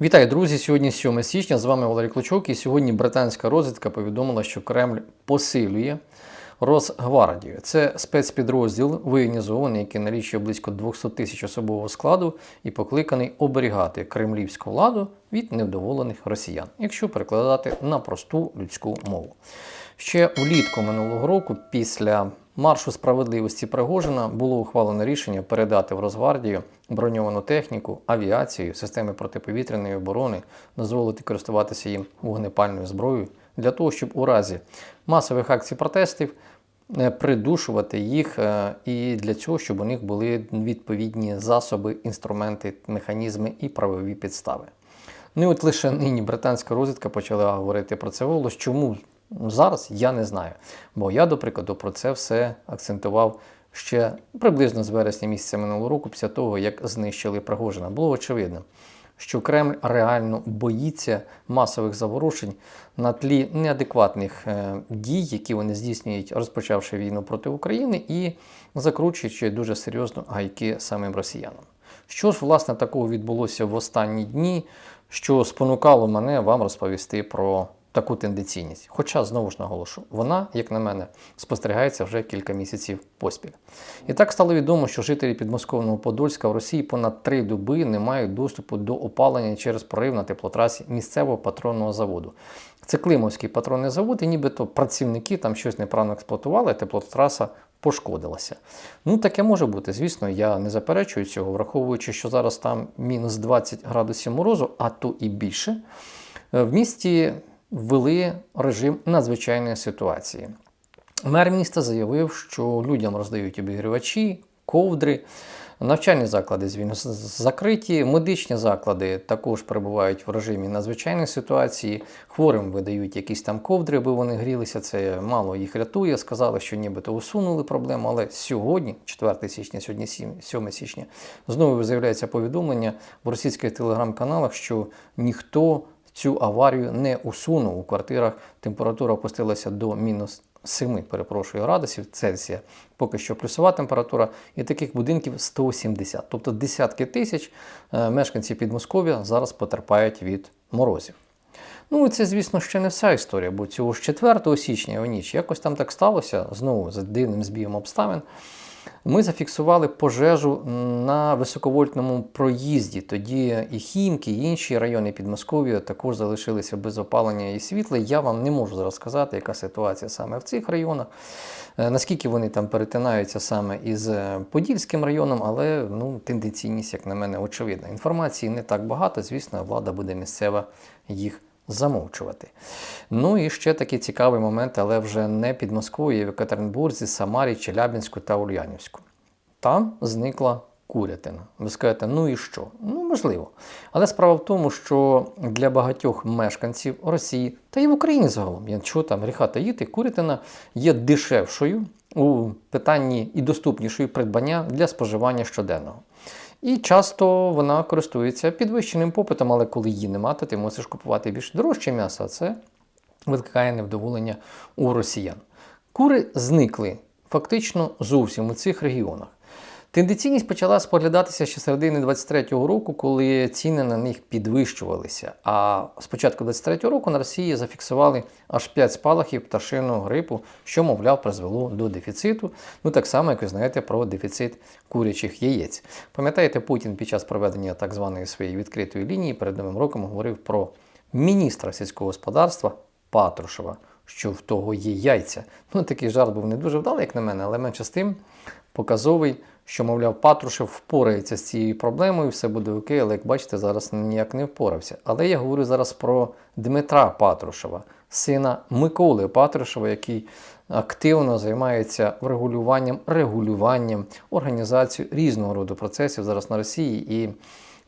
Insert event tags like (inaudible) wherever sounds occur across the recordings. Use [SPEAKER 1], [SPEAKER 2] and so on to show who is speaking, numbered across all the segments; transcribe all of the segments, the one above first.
[SPEAKER 1] Вітаю, друзі! Сьогодні 7 січня. З вами Валерій Клочок. І сьогодні британська розвідка повідомила, що Кремль посилює Росгвардію. Це спецпідрозділ воєнізований, який налічує близько 200 тисяч особового складу і покликаний оберігати кремлівську владу від невдоволених росіян, якщо перекладати на просту людську мову. Ще влітку минулого року, після маршу справедливості Пригожина, було ухвалено рішення передати в Росгвардію броньовану техніку, авіацію, системи протиповітряної оборони, дозволити користуватися їм вогнепальною зброєю для того, щоб у разі масових акцій протестів е, придушувати їх е, і для цього, щоб у них були відповідні засоби, інструменти, механізми і правові підстави. Ну і от лише нині британська розвідка почала говорити про це голос. Чому зараз я не знаю. Бо я, до прикладу, про це все акцентував ще приблизно з вересня місяця минулого року, після того, як знищили Пригожина. Було очевидно, що Кремль реально боїться масових заворушень на тлі неадекватних е, дій, які вони здійснюють, розпочавши війну проти України і закручуючи дуже серйозно гайки самим росіянам. Що ж, власне, такого відбулося в останні дні, що спонукало мене вам розповісти про таку тенденційність. Хоча, знову ж наголошу, вона, як на мене, спостерігається вже кілька місяців поспіль. І так стало відомо, що жителі підмосковного Подольська в Росії понад три доби не мають доступу до опалення через прорив на теплотрасі місцевого патронного заводу. Це Климовський патронний завод, і нібито працівники там щось неправильно експлуатували, теплотраса пошкодилася. Ну, таке може бути. Звісно, я не заперечую цього, враховуючи, що зараз там мінус 20 градусів морозу, а то і більше. Е, В місті ввели режим надзвичайної ситуації. Мер міста заявив, що людям роздають обігрівачі, ковдри. Навчальні заклади, звісно, закриті, медичні заклади також перебувають в режимі надзвичайної ситуації. Хворим видають якісь там ковдри, аби вони грілися. Це мало їх рятує. Сказали, що нібито усунули проблему. Але сьогодні, 4 січня, сьогодні 7 січня, знову з'являється повідомлення в російських телеграм-каналах, що ніхто цю аварію не усунув. У квартирах температура опустилася до мінус 7, перепрошую, градусів Цельсія. Поки що плюсова температура, і таких будинків 170. Тобто десятки тисяч е, мешканців Підмосков'я зараз потерпають від морозів. Ну, і це, звісно, ще не вся історія, бо цього ж 4 січня у ніч якось там так сталося, знову за дивним збігом обставин. Ми зафіксували пожежу на високовольтному проїзді. Тоді і Хімки, і інші райони Підмосков'я також залишилися без опалення і світла. Я вам не можу зараз сказати, яка ситуація саме в цих районах, е, наскільки вони там перетинаються саме із е, Подільським районом, але ну, тенденційність, як на мене, очевидна. Інформації не так багато, звісно, влада буде місцева їх замовчувати. Ну і ще такий цікавий момент, але вже не під Москвою, в Екатеринбурзі, Самарі, Челябінську та Ульянівську. Там зникла курятина. Ви скажете, ну і що? Ну, можливо. Але справа в тому, що для багатьох мешканців Росії та й в Україні загалом, якщо там гріха таїти, курятина є дешевшою у питанні і доступнішою придбання для споживання щоденного. І часто вона користується підвищеним попитом, але коли її нема, то ти мусиш купувати більш дорожче м'ясо, а це викликає невдоволення у росіян. Кури зникли фактично зовсім у цих регіонах. Тенденційність почала споглядатися ще середини 23-го року, коли ціни на них підвищувалися. А з початку 23-го року на Росії зафіксували аж 5 спалахів пташиного грипу, що, мовляв, призвело до дефіциту. Ну так само, як ви знаєте, про дефіцит курячих яєць. Пам'ятаєте, Путін під час проведення так званої своєї відкритої лінії перед новим роком говорив про міністра сільського господарства Патрушева, що в того є яйця. Ну такий жарт був не дуже вдалий, як на мене, але менше з тим показовий що, мовляв, Патрушев впорається з цією проблемою, все буде окей, але як бачите, зараз ніяк не впорався. Але я говорю зараз про Дмитра Патрушева, сина Миколи Патрушева, який активно займається врегулюванням, регулюванням, організацією різного роду процесів зараз на Росії. І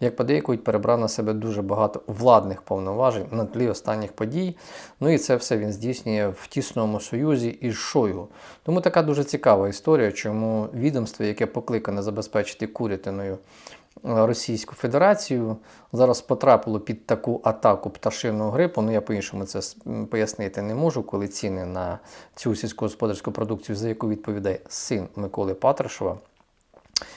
[SPEAKER 1] як подейкують, перебрав на себе дуже багато владних повноважень на тлі останніх подій. Ну і це все він здійснює в тісному союзі із Шойгу. Тому така дуже цікава історія, чому відомство, яке покликане забезпечити курятиною Російську Федерацію, зараз потрапило під таку атаку пташиного грипу. Ну я по-іншому це пояснити не можу, коли ціни на цю сільськогосподарську продукцію, за яку відповідає син Миколи Патрушева,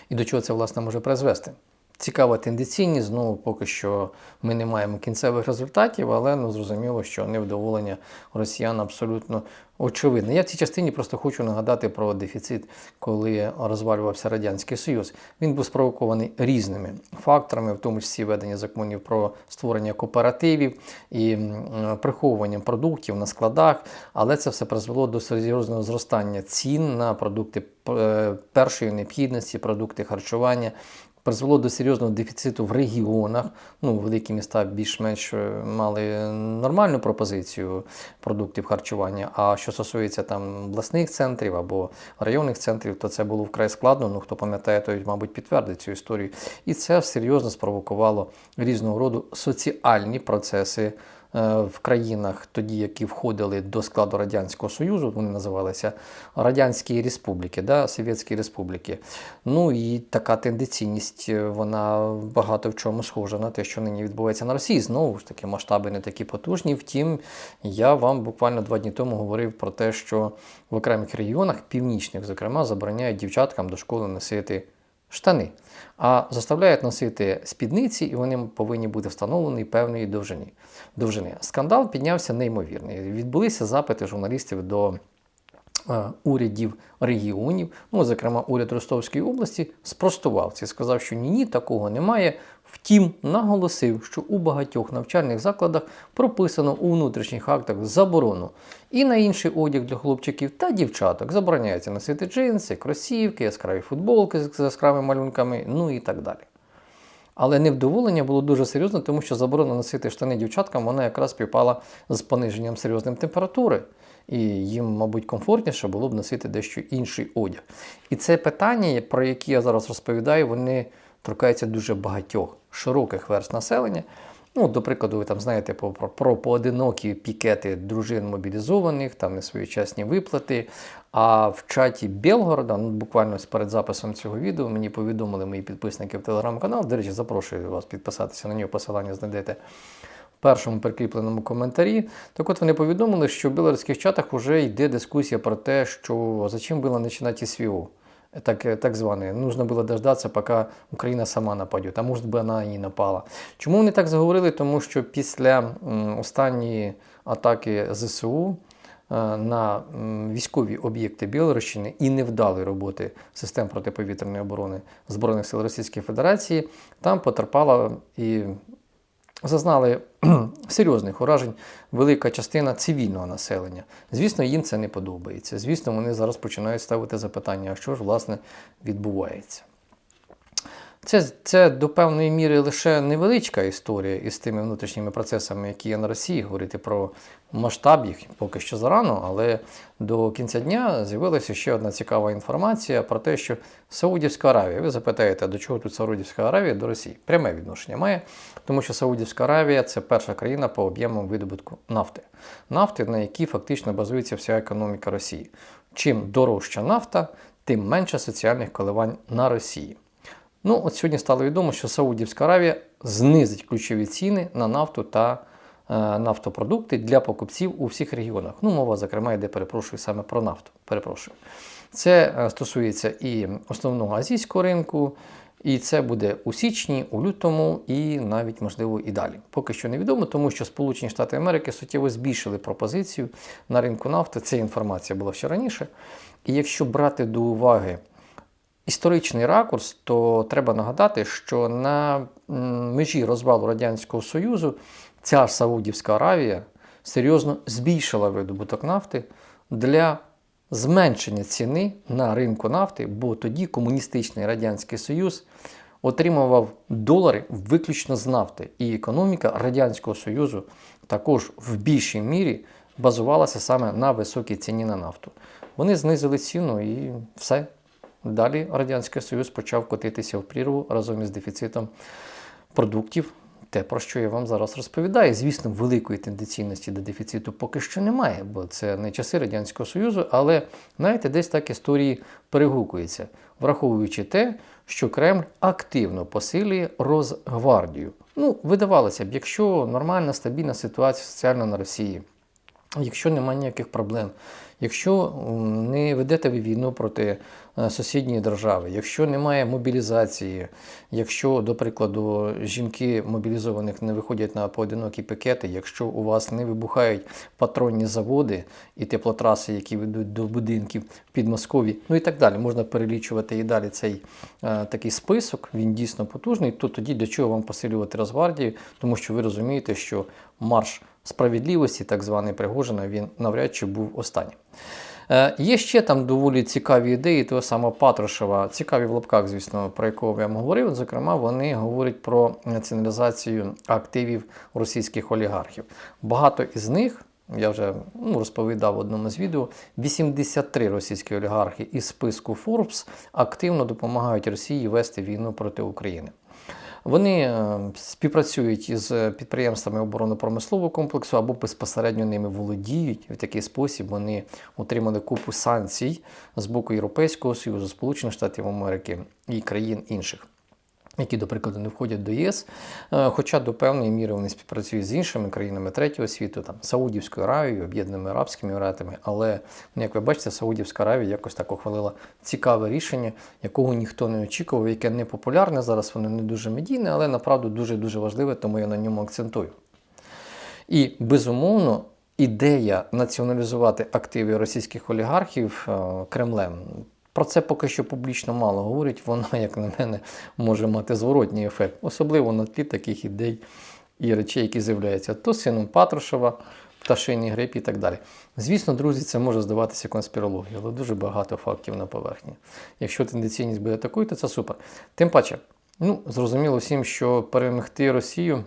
[SPEAKER 1] і до чого це власне може призвести. Цікава тенденційність. Знову поки що ми не маємо кінцевих результатів, але ну, зрозуміло, що невдоволення росіян абсолютно очевидне. Я в цій частині просто хочу нагадати про дефіцит, коли розвалювався Радянський Союз. Він був спровокований різними факторами, в тому числі ведення законів про створення кооперативів і приховуванням продуктів на складах. Але це все призвело до серйозного зростання цін на продукти е, першої необхідності, продукти харчування. Призвело до серйозного дефіциту в регіонах. Ну, великі міста більш-менш е, мали нормальну пропозицію продуктів харчування. А що стосується там обласних центрів або районних центрів, то це було вкрай складно. Ну хто пам'ятає, той, мабуть, підтвердить цю історію. І це серйозно спровокувало різного роду соціальні процеси в країнах, тоді, які входили до складу Радянського Союзу, вони називалися Радянські Республіки, да, Совєтські Республіки. Ну і така тенденційність, е, вона багато в чому схожа на те, що нині відбувається на Росії. Знову ж таки, масштаби не такі потужні. Втім, я вам буквально два дні тому говорив про те, що в окремих регіонах, північних, зокрема, забороняють дівчаткам до школи носити штани, а заставляють носити спідниці, і вони повинні бути встановлені певної довжини. довжини. Скандал піднявся неймовірний. Відбулися запити журналістів до е, урядів регіонів, ну, зокрема, уряд Ростовської області спростував це, сказав, що ні, ні, такого немає. Втім, наголосив, що у багатьох навчальних закладах прописано у внутрішніх актах заборону і на інший одяг для хлопчиків та дівчаток. Забороняється носити джинси, кросівки, яскраві футболки з яскравими малюнками, ну і так далі. Але невдоволення було дуже серйозне, тому що заборона носити штани дівчаткам вона якраз співпала з пониженням серйозним температури. І їм, мабуть, комфортніше було б носити дещо інший одяг. І це питання, про які я зараз розповідаю, вони торкаються дуже багатьох широких верст населення. Ну, до прикладу, ви там знаєте про, про, про поодинокі пікети дружин мобілізованих, там несвоєчасні виплати. А в чаті Белгорода, ну буквально перед записом цього відео, мені повідомили мої підписники в телеграм-канал. До речі, запрошую вас підписатися на нього, посилання знайдете в першому прикріпленому коментарі. Так от вони повідомили, що в білоруських чатах вже йде дискусія про те, що за чим було починати СВО. Так, так званые. Нужно было дождаться, поки Україна сама нападе, а може би вона і напала. Чому вони так заговорили? Тому що після останньої атаки ЗСУ е, на військові об'єкти Білорусщини і невдалої роботи систем протиповітряної оборони Збройних сил Російської Федерації, там потерпала і зазнали (clears throat) серйозних уражень велика частина цивільного населення. Звісно, їм це не подобається. Звісно, вони зараз починають ставити запитання, а що ж власне відбувається. Це, це до певної міри лише невеличка історія із тими внутрішніми процесами, які є на Росії. Говорити про масштаб їх поки що зарано, але до кінця дня з'явилася ще одна цікава інформація про те, що Саудівська Аравія, ви запитаєте, до чого тут Саудівська Аравія до Росії? Пряме відношення має, тому що Саудівська Аравія це перша країна по об'ємам видобутку нафти. Нафти, на якій фактично базується вся економіка Росії. Чим дорожча нафта, тим менше соціальних коливань на Росії. Ну, от сьогодні стало відомо, що Саудівська Аравія знизить ключові ціни на нафту та е, нафтопродукти для покупців у всіх регіонах. Ну, мова, зокрема, йде, перепрошую, саме про нафту. Перепрошую. Це е, стосується і основного азійського ринку, і це буде у січні, у лютому, і навіть, можливо, і далі. Поки що невідомо, тому що Сполучені Штати Америки суттєво збільшили пропозицію на ринку нафти. Ця інформація була ще раніше. І якщо брати до уваги історичний ракурс, то треба нагадати, що на межі розвалу Радянського Союзу ця Саудівська Аравія серйозно збільшила видобуток нафти для зменшення ціни на ринку нафти, бо тоді комуністичний Радянський Союз отримував долари виключно з нафти, і економіка Радянського Союзу також в більшій мірі базувалася саме на високій ціні на нафту. Вони знизили ціну і все. Далі Радянський Союз почав котитися в прірву разом із дефіцитом продуктів. Те, про що я вам зараз розповідаю. Звісно, великої тенденційності до дефіциту поки що немає, бо це не часи Радянського Союзу, але знаєте, десь так історії перегукуються, враховуючи те, що Кремль активно посилює Росгвардію. Ну, видавалося б, якщо нормальна, стабільна ситуація соціальна на Росії, Якщо немає ніяких проблем, якщо не ведете ви війну проти е, сусідньої держави, якщо немає мобілізації, якщо, до прикладу, жінки мобілізованих не виходять на поодинокі пікети, якщо у вас не вибухають патронні заводи і теплотраси, які ведуть до будинків Підмосков'ї, ну і так далі, можна перелічувати і далі цей е, такий список, він дійсно потужний, то тоді для чого вам посилювати Росгвардію? Тому що ви розумієте, що марш справедливості, так званий Пригожина, він навряд чи був останнім. Е, Є ще там доволі цікаві ідеї того самого Патрушева, цікаві в лапках, звісно, про якого я вам говорив. Зокрема, вони говорять про націоналізацію активів російських олігархів. Багато із них. Я вже ну, розповідав в одному з відео, 83 російські олігархи із списку Forbes активно допомагають Росії вести війну проти України. Вони е, співпрацюють із підприємствами оборонно-промислового комплексу або безпосередньо ними володіють. В такий спосіб вони отримали купу санкцій з боку Європейського Союзу, Сполучених Штатів Америки і країн інших. Які, до прикладу, не входять до ЄС, Е, хоча до певної міри вони співпрацюють з іншими країнами третього світу, там Саудівською Аравією, Об'єднаними Арабськими Еміратами. Але, ну, як ви бачите, Саудівська Аравія якось так ухвалила цікаве рішення, якого ніхто не очікував, яке не популярне зараз, воно не дуже медійне, але направду дуже дуже важливе, тому я на ньому акцентую. І безумовно, ідея націоналізувати активи російських олігархів е, Кремлем. Про це поки що публічно мало говорять. Вона, (laughs) як на мене, може мати зворотній ефект, особливо на тлі таких ідей і речей, які з'являються то сином Патрушева, пташиний грип і так далі. Звісно, друзі, це може здаватися конспірологією, але дуже багато фактів на поверхні. Якщо тенденційність буде такою, то це супер. Тим паче, ну, зрозуміло всім, що перемогти Росію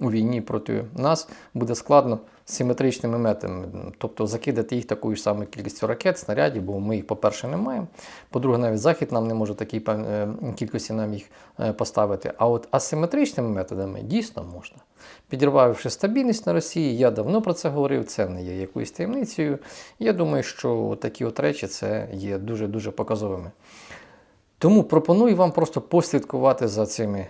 [SPEAKER 1] у війні проти нас буде складно симетричними методами, тобто закидати їх такою ж самою кількістю ракет, снарядів, бо ми їх, по-перше, не маємо. По-друге, навіть Захід нам не може такій е, кількості нам їх е, поставити. А от асиметричними методами дійсно можна. Підірвавши стабільність на Росії, я давно про це говорив, це не є якоюсь таємницею. Я думаю, що такі от речі це є дуже-дуже показовими. Тому пропоную вам просто послідкувати за цими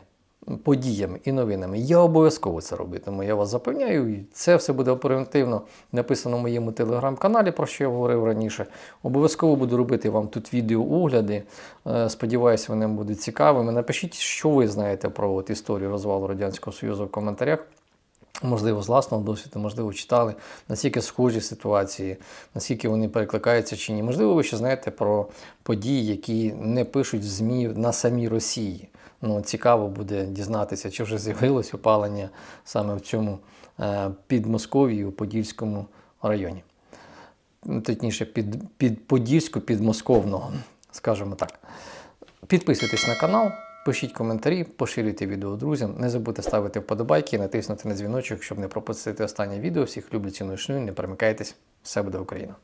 [SPEAKER 1] подіями і новинами. Я обов'язково це робитиму. Я вас запевняю, це все буде оперативно написано в моєму телеграм-каналі, про що я говорив раніше. Обов'язково буду робити вам тут відеоогляди. Е, Сподіваюся, вони будуть цікавими. Напишіть, що ви знаєте про от історію розвалу Радянського Союзу в коментарях. Можливо, з власного досвіду, можливо, читали, наскільки схожі ситуації, наскільки вони перекликаються чи ні. Можливо, ви ще знаєте про події, які не пишуть в ЗМІ на самій Росії. Ну, цікаво буде дізнатися, чи вже з'явилось опалення саме в цьому е, Підмосков'ї, у Подільському районі. Ну, Точніше, під, під Подільську-підмосковного, скажімо так. Підписуйтесь на канал, пишіть коментарі, поширюйте відео друзям. Не забудьте ставити вподобайки, і натиснути на дзвіночок, щоб не пропустити останнє відео. Всіх люблю ціную шную, не перемикайтесь. Все буде Україна!